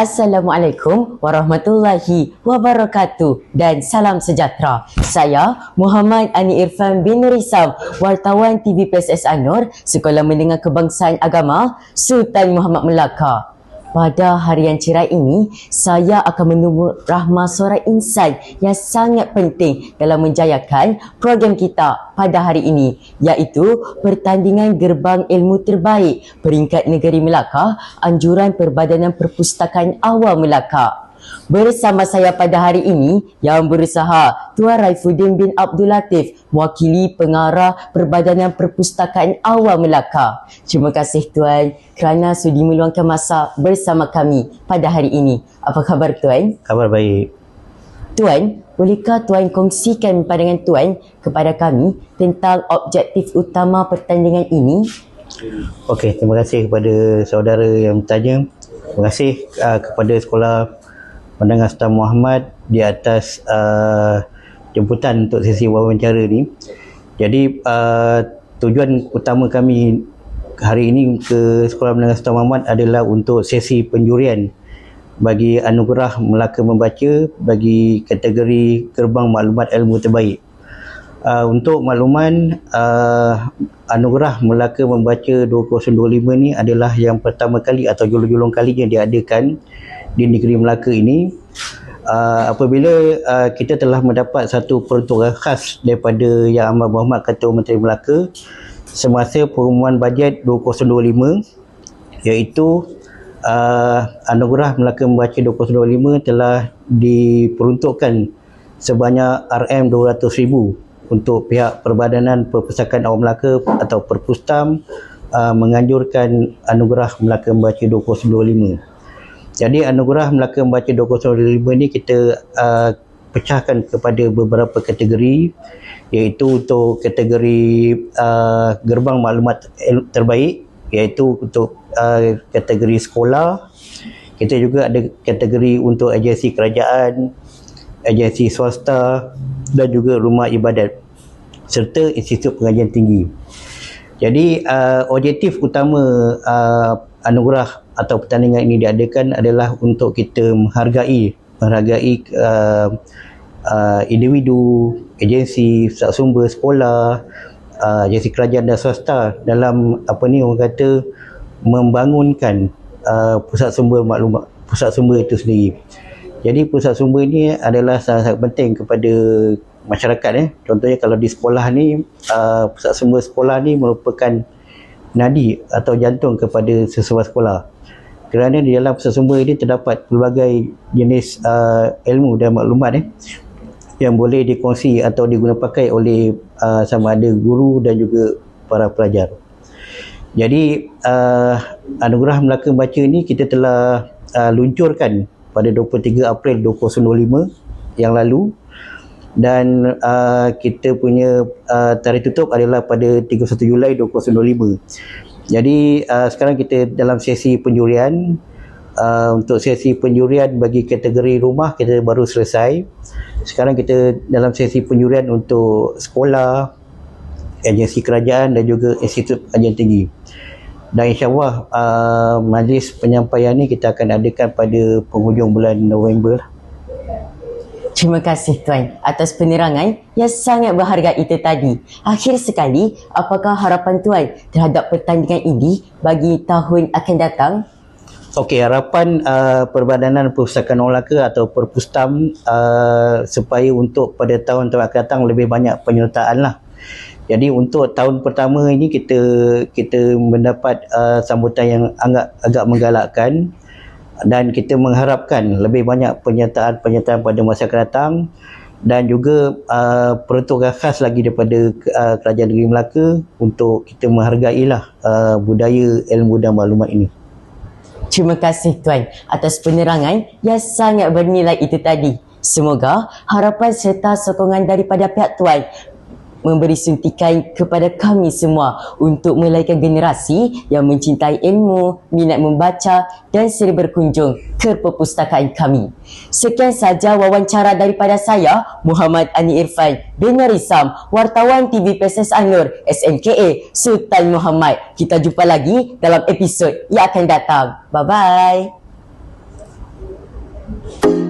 Assalamualaikum warahmatullahi wabarakatuh dan salam sejahtera. Saya Muhammad Ani Irfan bin Nurisam, wartawan TV PSS Anur, Sekolah Mendengar Kebangsaan Agama, Sultan Muhammad Melaka. Pada hari yang cerah ini, saya akan menunggu rahmah suara insan yang sangat penting dalam menjayakan program kita pada hari ini iaitu pertandingan gerbang ilmu terbaik peringkat negeri Melaka anjuran Perbadanan Perpustakaan Awal Melaka. Bersama saya pada hari ini yang berusaha Tuan Raifuddin bin Abdul Latif mewakili pengarah Perbadanan Perpustakaan Awal Melaka. Terima kasih Tuan kerana sudi meluangkan masa bersama kami pada hari ini. Apa khabar Tuan? Khabar baik. Tuan, bolehkah Tuan kongsikan pandangan Tuan kepada kami tentang objektif utama pertandingan ini? Okey, terima kasih kepada saudara yang bertanya. Terima kasih uh, kepada sekolah Mendengar Sultan Muhammad di atas uh, jemputan untuk sesi wawancara ni. Jadi uh, tujuan utama kami hari ini ke Sekolah Mendengar Sultan Muhammad adalah untuk sesi penjurian bagi anugerah Melaka Membaca bagi kategori Gerbang Maklumat Ilmu Terbaik. Uh, untuk makluman, uh, anugerah Melaka Membaca 2025 ni adalah yang pertama kali atau julung-julung kalinya diadakan di negeri Melaka ini uh, apabila uh, kita telah mendapat satu peruntukan khas daripada Yang Amat Berhormat Ketua Menteri Melaka semasa pengumuman bajet 2025 iaitu uh, anugerah Melaka Membaca 2025 telah diperuntukkan sebanyak RM200,000 untuk pihak Perbadanan Perpustakaan Awam Melaka atau Perpustam uh, menganjurkan anugerah Melaka Membaca 2025. Jadi anugerah Melaka Membaca 2025 ni kita uh, pecahkan kepada beberapa kategori. Iaitu untuk kategori uh, gerbang maklumat terbaik. Iaitu untuk uh, kategori sekolah. Kita juga ada kategori untuk agensi kerajaan agensi swasta dan juga rumah ibadat serta institut pengajian tinggi. Jadi uh, objektif utama uh, anugerah atau pertandingan ini diadakan adalah untuk kita menghargai menghargai uh, uh, individu, agensi, pusat sumber sekolah, uh, agensi kerajaan dan swasta dalam apa ni orang kata membangunkan uh, pusat sumber maklumat pusat sumber itu sendiri. Jadi pusat sumber ini adalah sangat-sangat penting kepada masyarakat eh. Contohnya kalau di sekolah ni uh, pusat sumber sekolah ni merupakan nadi atau jantung kepada sesebuah sekolah kerana di dalam sumber ini terdapat pelbagai jenis uh, ilmu dan maklumat eh, yang boleh dikongsi atau digunakan pakai oleh uh, sama ada guru dan juga para pelajar. Jadi uh, anugerah Melaka Membaca ini kita telah uh, luncurkan pada 23 April 2025 yang lalu dan uh, kita punya uh, tarikh tutup adalah pada 31 Julai 2025. Jadi uh, sekarang kita dalam sesi penjurian uh, untuk sesi penjurian bagi kategori rumah kita baru selesai. Sekarang kita dalam sesi penjurian untuk sekolah, agensi kerajaan dan juga institut kajian tinggi. Dan insyaAllah uh, majlis penyampaian ni kita akan adakan pada penghujung bulan November lah. Terima kasih Tuan atas penerangan yang sangat berharga itu tadi. Akhir sekali, apakah harapan Tuan terhadap pertandingan ini bagi tahun akan datang? Okey, harapan uh, Perbadanan Perpustakaan Melaka atau Perpustam uh, supaya untuk pada tahun-tahun akan datang lebih banyak penyertaan lah. Jadi untuk tahun pertama ini kita kita mendapat uh, sambutan yang agak agak menggalakkan dan kita mengharapkan lebih banyak penyertaan-penyertaan pada masa akan datang dan juga uh, peruntukan khas lagi daripada uh, Kerajaan Negeri Melaka untuk kita menghargailah uh, budaya ilmu dan maklumat ini. Terima kasih Tuan atas penerangan yang sangat bernilai itu tadi. Semoga harapan serta sokongan daripada pihak Tuan memberi suntikan kepada kami semua untuk melahirkan generasi yang mencintai ilmu, minat membaca dan seri berkunjung ke perpustakaan kami. Sekian saja wawancara daripada saya, Muhammad Ani Irfan bin Narisam, wartawan TV PSS Anur, SMKA Sultan Muhammad. Kita jumpa lagi dalam episod yang akan datang. Bye-bye. kasih.